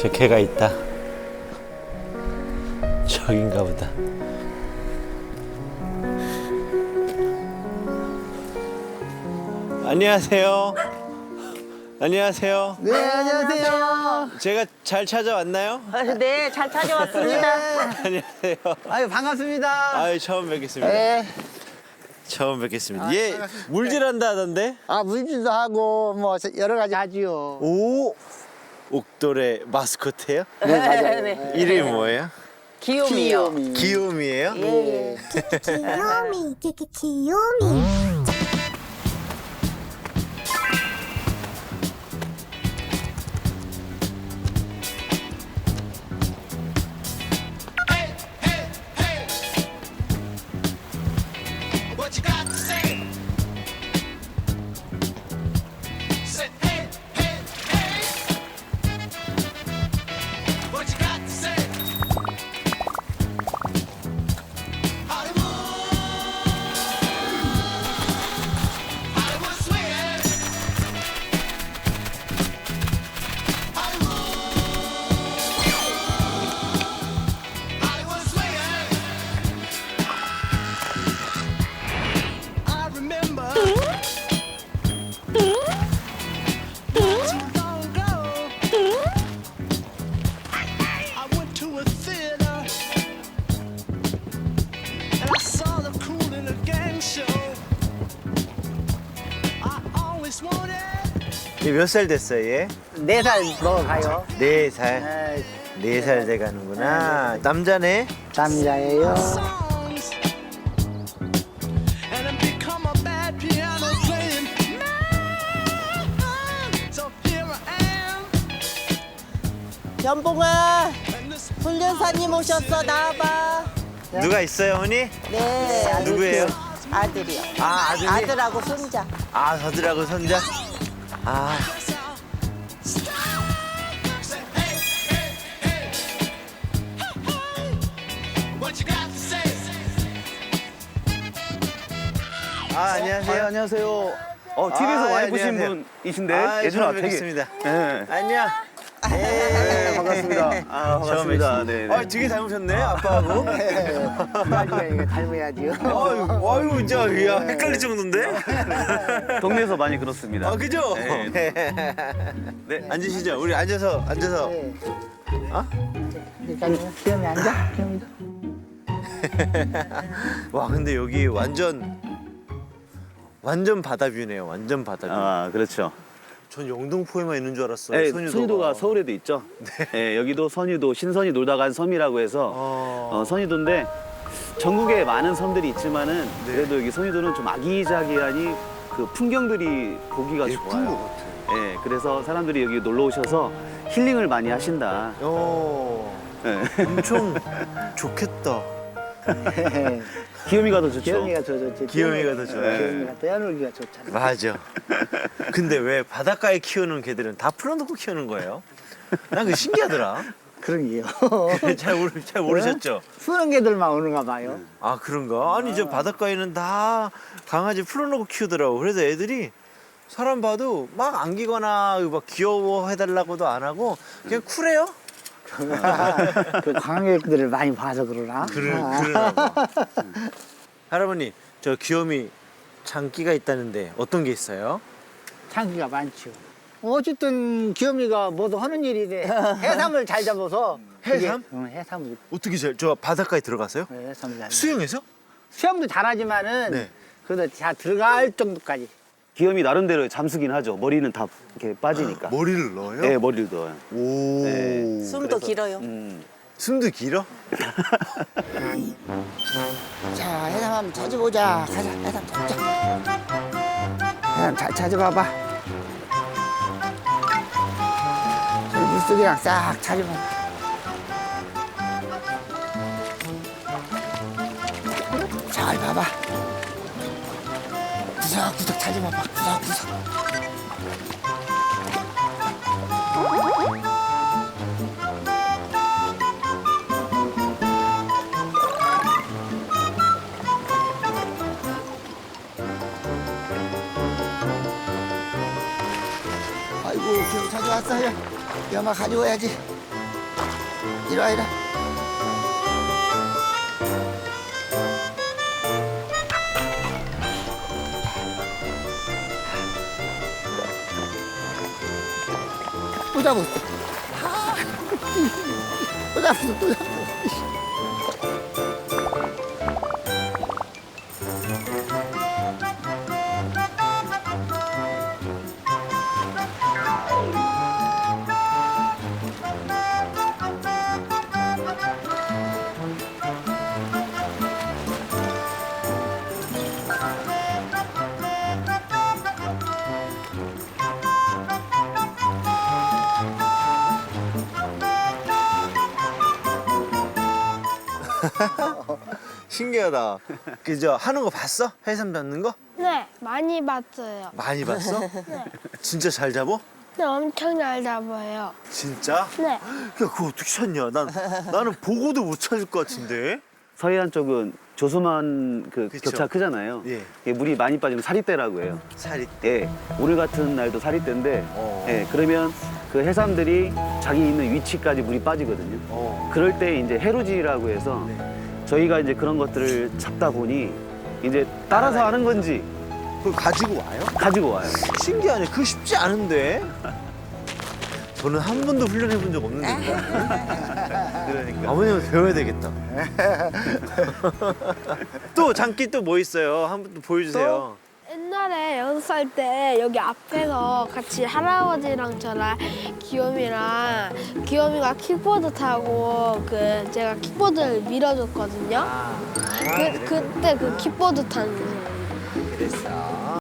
저 개가 있다. 저긴가 보다. 안녕하세요. 안녕하세요. 네, 안녕하세요. 제가 잘 찾아왔나요? 네, 잘 찾아왔습니다. 안녕하세요. 아유, 반갑습니다. 아유 처음 뵙겠습니다. 네. 처음 뵙겠습니다. 얘 물질한다 하던데? 아, 물질도 하고, 뭐, 여러 가지 하지요. 오 옥돌의 마스코트예요? 네, 맞아요. 네. 이름이 뭐예요? 귀요미요. 귀요미. 귀요미예요? 예. 귀요미 끼끼 귀요미 몇 살 됐어요 얘? 네 살 먹어가요. 네 살. 네, 네 살 돼 가는구나. 남자네? 남자예요. songs and I've become a bad piano playing man. So here I am, 연봉아, and this 훈련사님 오셨어. 나와봐. 누가 있어요 어머니? 네, 누구예요? 아들이요. 아 아들이? 아들하고 손자. 아 서들하고 손자? 아 to say? 아, 안녕하세요. 안녕하세요. 어, TV에서 아, 많이 보신 안녕하세요. 분이신데 아, 처음 되게 뵙겠습니다. 네. 안녕. 네, 반갑습니다. 아, 반갑습니다. 네, 네. 아, 되게 닮으셨네, 아빠하고. 나중에 이거 닮아야지요. 아유, 아유, 진짜, 야, 헷갈릴 정도인데? 동네에서 많이 그렇습니다. 아, 그죠? 네. 네, 앉으시죠. 우리 앉아서, 앉아서. 네. 어? 일단 귀요미 앉아. 와, 근데 여기 완전, 완전 바다뷰네요. 완전 바다뷰. 아, 그렇죠. 전 영등포에만 있는 줄 알았어요. 네, 선유도가. 선유도가 서울에도 있죠. 네. 여기도 선유도, 신선이 놀다 간 섬이라고 해서 어. 어, 선유도인데 전국에 많은 섬들이 있지만은 그래도 여기 선유도는 좀 아기자기하니 그 풍경들이 보기가 예쁜 좋아요. 것 같아요. 네, 그래서 사람들이 여기 놀러 오셔서 힐링을 많이 하신다. 어, 네. 엄청 좋겠다. 기요미가 더 좋죠. 귀요미가 더 좋지. 귀요미가 더 좋아요. 귀요미가 떠놀기가 좋잖아. 맞아. 근데 왜 바닷가에 키우는 개들은 다 풀어놓고 키우는 거예요? 난 그게 신기하더라. 그런 게요. 잘, 모르, 잘 모르셨죠? 푸는 개들만 오는가 봐요. 아 그런가? 아니 저 바닷가에는 다 강아지 풀어놓고 키우더라고. 그래서 애들이 사람 봐도 막 안기거나 막 귀여워 해달라고도 안 하고 그냥 쿨해요. 그 관광객들을 많이 봐서 그러나? 그러, 아. 그러나 봐. 할아버니 저 귀요미 장기가 있다는데 어떤 게 있어요? 창기가 많죠. 어쨌든 귀요미가 뭐도 하는 일이 돼. 해삼을 잘 잡아서. 그게- 해삼? 응, 해삼을. 어떻게 잘, 저 바닷가에 들어갔어요? 네, 해삼을 잘. 수영해서? 수영도 잘하지만은 네. 그래도 잘 들어갈 정도까지. 기염이 나름대로 잠수긴 하죠. 머리는 다 이렇게 빠지니까. 머리를 넣어요? 네, 머리를 넣어요. 오. 네. 숨도 길어요. 음. 숨도 길어? 자, 해삼 한번 찾아보자. 가자, 해삼 찾자. 해삼 잘 찾아봐봐. 저기 물속이랑 싹 찾아봐. 잘 봐봐. 구석구석 찾아봐봐. 구석구석. 아이고, 기억 찾아왔어요. 연마 가져와야지. 이리 와, 이리 와. 또 잡았어. 아, 또잡 신기하다. 그저 하는 거 봤어? 해삼 잡는 거? 네, 많이 봤어요. 많이 봤어? 진짜 잘 잡어? 네, 엄청 잘 잡아요. 진짜? 네. 야 그거 어떻게 찾냐? 난 나는 보고도 못 찾을 것 같은데. 서해안 쪽은 조수만 그 그쵸. 격차 크잖아요. 예. 물이 많이 빠지면 사리대라고 해요. 살이. 예, 오늘 같은 날도 사리대인데, 어. 예, 그러면 그 해삼들이 자기 있는 위치까지 물이 빠지거든요. 어. 그럴 때 이제 해루지라고 해서 네. 저희가 이제 그런 것들을 잡다 보니 이제 따라서 하는 건지 그걸 가지고 와요? 가지고 와요. 신기하네. 그거 쉽지 않은데. 저는 한 번도 훈련해 본 적 없는데. 그러니까. 아버님은 배워야 되겠다. 또 장기 또 뭐 있어요? 한번 또 보여주세요. 옛날에 연습할 때 여기 앞에서 같이 할아버지랑 저랑 귀요미랑 귀요미가 킥보드 타고 그 제가 킥보드를 밀어줬거든요. 그 그때 그 킥보드 타는 거. 그랬어.